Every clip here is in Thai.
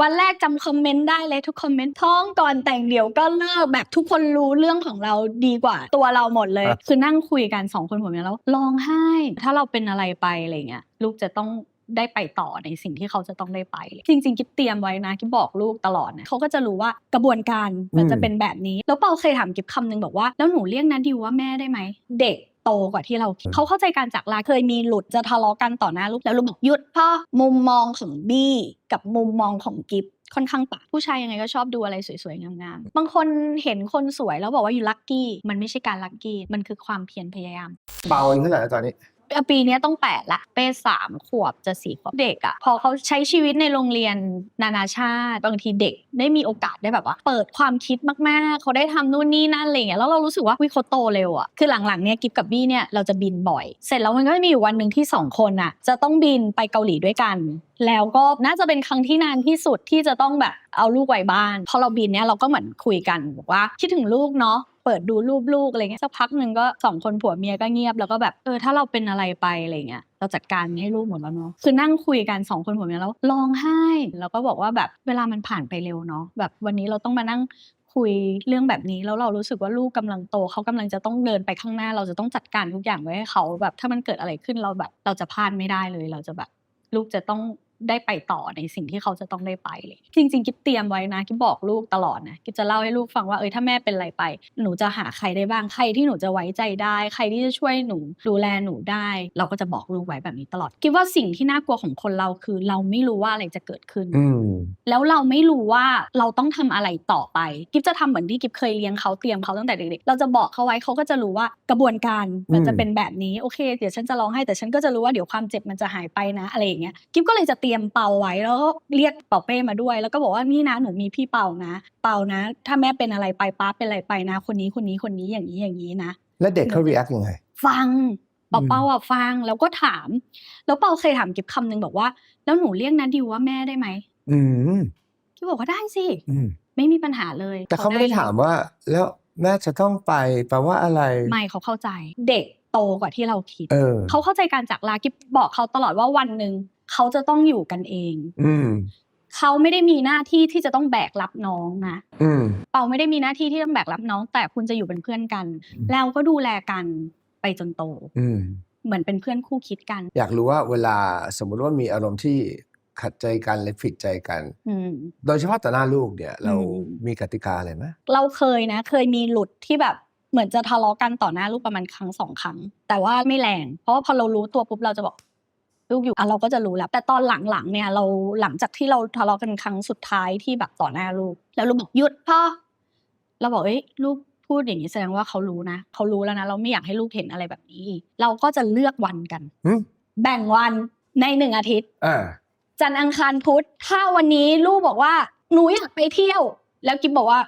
วันแรกจำคอมเมนต์ได้เลยทุกคอมเมนต์ท้องก่อนแต่งเดี๋ยวก็เลิกแบบทุกคนรู้เรื่องของเราดีกว่า ตัวเราหมดเลยครับคือนั่งคุยกันสองคนผัวเมียแล้วร้องไห้ ถ้าเราเป็นอะไรไปอะไรเงี้ยลูกจะต้องได้ไปต่อในสิ่งที่เขาจะต้องได้ไป จริงๆกิ๊บเตรียมไว้นะกิ๊บบอกลูกตลอดนะเขาก็จะรู้ว่ากระบวนการมันจะเป็นแบบนี้ แล้วเปาเคยถามกิ๊บคำหนึงบอกว่า แล้วหนูเรียกนัดดิวว่าแม่ได้ไหม เด็กโตกว่าที่เราคิดเขาเข้าใจการจากลาเคยมีหลุดจะทะเลาะกันต่อหน้าลูกแล้วลูกบอกหยุดพ่อมุมมองของบี้กับมุมมองของกิฟค่อนข้างต่างผู้ชายยังไงก็ชอบดูอะไรสวยๆงามๆบางคนเห็นคนสวยแล้วบอกว่าอยู่ลัคกี้มันไม่ใช่การลัคกี้มันคือความเพียรพยายาม เบาอายุเท่าไหร่แล้วตอนนี้อะ ปีนี้ต้องแปดละเป้สามขวบจะสี่ขวบเด็กอะพอเขาใช้ชีวิตในโรงเรียนนานาชาติ บางทีเด็กได้มีโอกาสได้แบบว่า เปิดความคิดมากๆ เขาได้ทำนู่นนี่นั่นอะไรอย่างเงี้ยแล้วเรารู้สึกว่าวิเขาโตเร็วอะคือหลังๆเนี่ยกิฟกับบี้เนี่ยเราจะบินบ่อย เสร็จแล้วมันก็จะมีอยู่วันหนึ่งที่สองคนอะจะต้องบินไปเกาหลีด้วยกัน แล้วก็น่าจะเป็นครั้งที่นานที่สุดที่จะต้องแบบเอาลูกไว้บ้านพอเราบินเนี่ยเราก็เหมือนคุยกันบอกว่าคิดถึงลูกเนาะเปิดดูรูปลูกอะไรเงี้ยสักพักหนึ่งก็สองคนผัวเมียก็เงียบแล้วก็แบบเออถ้าเราเป็นอะไรไปอะไรเงี้ยเราจัดการให้ลูกหมดแล้วเนาะคือนั่งคุยกันสองคนผัวเมียแล้วร้องไห้แล้วก็บอกว่าแบบเวลามันผ่านไปเร็วเนาะแบบวันนี้เราต้องมานั่งคุยเรื่องแบบนี้แล้วเรารู้สึกว่าลูกกำลังโตเขากำลังจะต้องเดินไปข้างหน้า เราจะต้องจัดการทุกอย่างไว้ให้เขาแบบถ้ามันเกิดอะไรขึ้นเราแบบ เราจะพลาดไม่ได้เลยเราจะแบบ ลูกจะต้อง ได้ไปต่อในสิ่งที่เขาจะต้องได้ไปเลยจริง ๆ กิ๊บเตรียมไว้นะกิ๊บบอกลูกตลอดนะกิ๊บจะเล่าให้ลูกฟังว่าเออถ้าแม่เป็นอะไรไป หนูจะหาใครได้บ้างใครที่หนูจะไว้ใจได้ ใครที่จะช่วยหนูดูแลหนูได้ เราก็จะบอกลูกไว้แบบนี้ตลอดกิ๊บว่าสิ่งที่น่ากลัวของคนเราคือ เราไม่รู้ว่าอะไรจะเกิดขึ้นอืมแล้วเราไม่รู้ว่าเราต้องทำอะไรต่อไปกิฟจะทำเหมือนที่กิฟเคยเลี้ยงเขาเตรียมเขาตั้งแต่เด็กๆเราจะบอกเขาไว้เขาก็จะรู้ว่ากระบวนการมันอืมจะเป็นแบบนี้โอเค เดี๋ยวฉันจะร้องให้แต่ฉันก็จะรู้ว่าเดี๋ยวความเจ็บมันจะหายไปนะอะไรอย่างเงี้ยกิฟก็เลยจะเตรียมเป่าไว้แล้วก็เรียกเป่าเป้มาด้วย แล้วก็บอกว่านี่นะหนูมีพี่เป่านะ เป่านะ ถ้าแม่เป็นอะไรไปป้าเป็นอะไรไปนะ คนนี้คนนี้คนนี้อย่างนี้อย่างนี้นะแล้วเด็กเขา react ยังไงฟังเปาอืมเปาอะฟังแล้วก็ถาม แล้วเปาเคยถามกิฟคำหนึงบอกว่า แล้วหนูเรียกนัดดิวว่าแม่ได้ไหมอืมกิฟบอกว่าได้สิอืมไม่มีปัญหาเลย แต่เขาไม่ได้ลยถามว่า แล้วแม่จะต้องไปแปลว่าอะไร ไม่เขาเข้าใจ เด็กโตกว่าที่เราคิดเออเขาเข้าใจการจากลากิบบอกเขาตลอดว่าวันหนึ่ง เขาจะต้องอยู่กันเอง อืมเขาไม่ได้มีหน้าที่ที่จะต้องแบกรับน้องนะอืมเปาไม่ได้มีหน้าที่ที่ต้องแบกรับน้อง แต่คุณจะอยู่เป็นเพื่อนกันอืมแล้วก็ดูแลกันไปจนโตอืมเหมือนเป็นเพื่อนคู่คิดกัน อยากรู้ว่าเวลาสมมุติว่ามีอารมณ์ที่ขัดใจกันหรือผิดใจกันอืมโดยเฉพาะต่อหน้าลูกเนี่ย เราอืมมีกติกาอะไรไหมเราเคยนะ เคยมีหลุดที่แบบเหมือนจะทะเลาะกันต่อหน้าลูกประมาณครั้งสองครั้ง แต่ว่าไม่แรง เพราะว่าพอเรารู้ตัวปุ๊บเราจะบอก ลูกอยู่อะเราก็จะรู้แล้ว แต่ตอนหลังๆเนี่ยเราหลังจากที่เราทะเลาะกันครั้งสุดท้ายที่แบบต่อหน้าลูก แล้วลูกบอกหยุดพ่อเราบอกเอ้ยลูกพูดอย่างนี้แสดงว่าเขารู้นะเขารู้แล้วนะ เราไม่อยากให้ลูกเห็นอะไรแบบนี้อีกเราก็จะเลือกวันกันอืมแบ่งวันในหนึ่งอาทิตย์อ่าจันทร์อังคารพุธถ้าวันนี้ลูกบอกว่าหนูอยากไปเที่ยว แล้วกิฟบอกว่า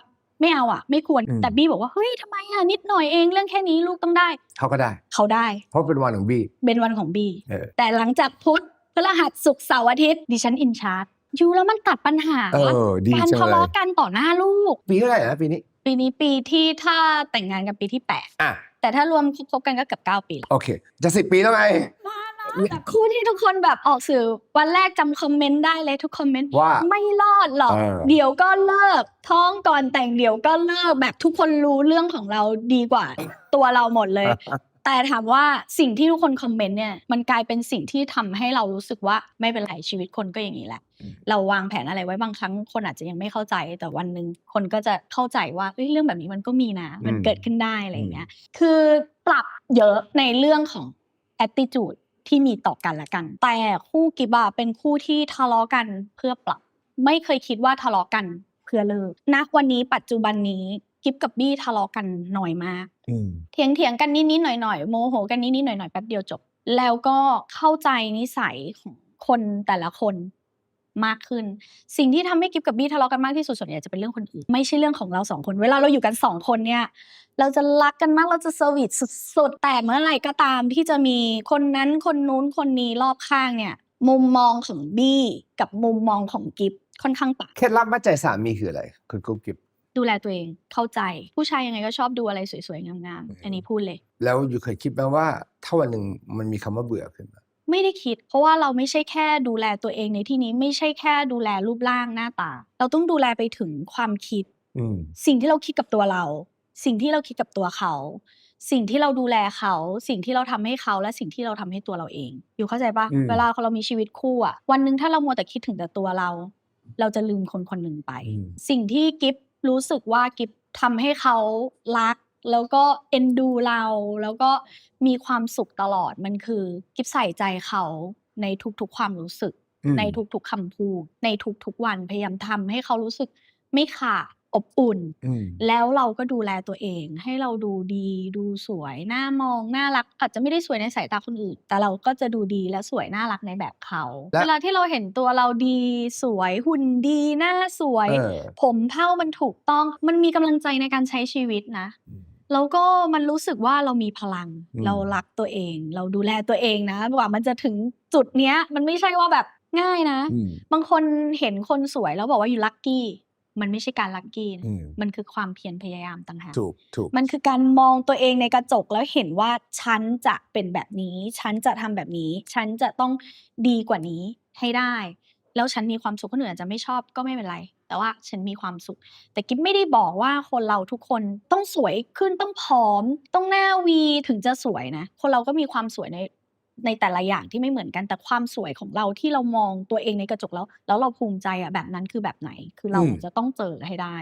ไม่เอาอะ ไม่ควรอืมแต่บี้บอกว่าเฮ้ยทำไมอะนิดหน่อยเองเรื่องแค่นี้ลูกต้องได้ เขาก็ได้ เขาได้ เพราะเป็นวันของบี้เป็นวันของบี้เออแต่หลังจากพุธพฤหัสศุกร์เสาร์อาทิตย์ดิฉันอินชาร์จอยู่แล้วมันตัดปัญหาเออดีการจังทะเลยเลาะกันต่อหน้าลูก ปีเท่าไหร่นะปีนี้ ปีนี้ปีที่ถ้าแต่งงานกันปีที่แปดอะแต่ถ้า รวมคบกันก็เกือบเก้าปีแล้วโอเค จะสิบปีแล้วไง แบบคู่ที่ทุกคนแบบออกสื่อวันแรกจำคอมเมนต์ได้เลยทุกคอมเมนต์ว่าไม่รอดหรอก เออ เดี๋ยวก็เลิก ท้องก่อนแต่งเดี๋ยวก็เลิกแบบทุกคนรู้เรื่องของเราดีกว่า ตัวเราหมดเลย แต่ถามว่าสิ่งที่ทุกคนคอมเมนต์เนี่ยมันกลายเป็นสิ่งที่ทำให้เรารู้สึกว่าไม่เป็นไรชีวิตคนก็อย่างนี้แหละ อืม เราวางแผนอะไรไว้บางครั้งคนอาจจะยังไม่เข้าใจ แต่วันหนึ่งคนก็จะเข้าใจว่าเอ้ยเรื่องแบบนี้มันก็มีนะ มันอืมเกิดขึ้นได้อะไรอย่างเงี้ย คือปรับเยอะในเรื่องของ attitude ที่มีต่อกันละกัน แต่คู่กิบอะเป็นคู่ที่ทะเลาะกันเพื่อปรับ ไม่เคยคิดว่าทะเลาะกันเพื่อเลิกณวันนี้ปัจจุบันนี้กิฟกับบี้ทะเลาะกันน้อยมากอืมเถียงเถียงๆกันนิดๆหน่อยๆโมโหกันนิดๆหน่อยๆแป๊บเดียวจบ แล้วก็เข้าใจนิสัยของคนแต่ละคน มากขึ้น สิ่งที่ทำให้กิฟกับบี้ทะเลาะกันมากที่สุดส่วนใหญ่จะเป็นเรื่องคนอื่นไม่ใช่เรื่องของเราสองคนเวลาเราอยู่กันสองคนเนี่ยเราจะรักกันมากเราจะเซอร์วิสสุดๆแต่เมื่อไหร่ก็ตามที่จะมีคนนั้นคนนู้นคนนี้รอบข้างเนี่ยมุมมองของบี้กับมุมมองของกิฟค่อนข้างต่างเคล็ดลับมัดใจสามีคืออะไรคุณกุ๊กกิ๊บดูแลตัวเองเข้าใจผู้ชายยังไงก็ชอบดูอะไรสวยๆงามๆอันนี้พูดเลย แล้วอยู่เคยคิดไหมว่าถ้าวันหนึ่งมันมีคำว่าเบื่อขึ้นมา ไม่ได้คิด เพราะว่าเราไม่ใช่แค่ดูแลตัวเองในที่นี้ไม่ใช่แค่ดูแลรูปร่างหน้าตา เราต้องดูแลไปถึงความคิดอืมสิ่งที่เราคิดกับตัวเรา สิ่งที่เราคิดกับตัวเขา สิ่งที่เราดูแลเขา สิ่งที่เราทำให้เขา และสิ่งที่เราทำให้ตัวเราเอง อยู่เข้าใจปะอืมเวลาเรามีชีวิตคู่อะวันหนึ่งถ้าเรามัวแต่คิดถึงแต่ตัวเรา เราจะลืมคนคนหนึ่งไปอืมสิ่งที่กิฟรู้สึกว่ากิฟทำให้เขารัก แล้วก็เอ็นดูเรา แล้วก็มีความสุขตลอดมันคือกิฟใส่ใจเขาในทุกๆความรู้สึกอืมในทุกๆคำพูดในทุกๆวันพยายามทำให้เขารู้สึกไม่ขาดอบอุ่นอืมแล้วเราก็ดูแลตัวเอง ให้เราดูดีดูสวยน่ามองน่ารัก อาจจะไม่ได้สวยในสายตาคนอื่น แต่เราก็จะดูดีและสวยน่ารักในแบบเขาและเวลาที่เราเห็นตัวเราดีสวยหุ่นดีหน้าสวยเออผมเผ้ามันถูกต้องมันมีกำลังใจในการใช้ชีวิตนะ แล้วก็มันรู้สึกว่าเรามีพลังอืมเรารักตัวเอง เราดูแลตัวเองนะกว่ามันจะถึงจุดเนี้ย มันไม่ใช่ว่าแบบง่ายนะอืมบางคนเห็นคนสวยแล้วบอกว่าอยู่ลัคกี้มันไม่ใช่การลัคกี้นะอืมมันคือความเพียรพยายามต่างหากถูกถูกมันคือการมองตัวเองในกระจกแล้วเห็นว่าฉันจะเป็นแบบนี้ ฉันจะทำแบบนี้ ฉันจะต้องดีกว่านี้ให้ได้ แล้วฉันมีความสุขคนอื่นอาจจะไม่ชอบก็ไม่เป็นไร แต่ว่าฉันมีความสุข แต่กิ๊บไม่ได้บอกว่าคนเราทุกคนต้องสวยขึ้นต้องผอม ต้องหน้าวีถึงจะสวยนะ คนเราก็มีความสวยในในแต่ละอย่างที่ไม่เหมือนกันแต่ความสวยของเราที่เรามองตัวเองในกระจกแล้ว แล้วเราภูมิใจอะแบบนั้นคือแบบไหน คือเราอืมจะต้องเจอให้ได้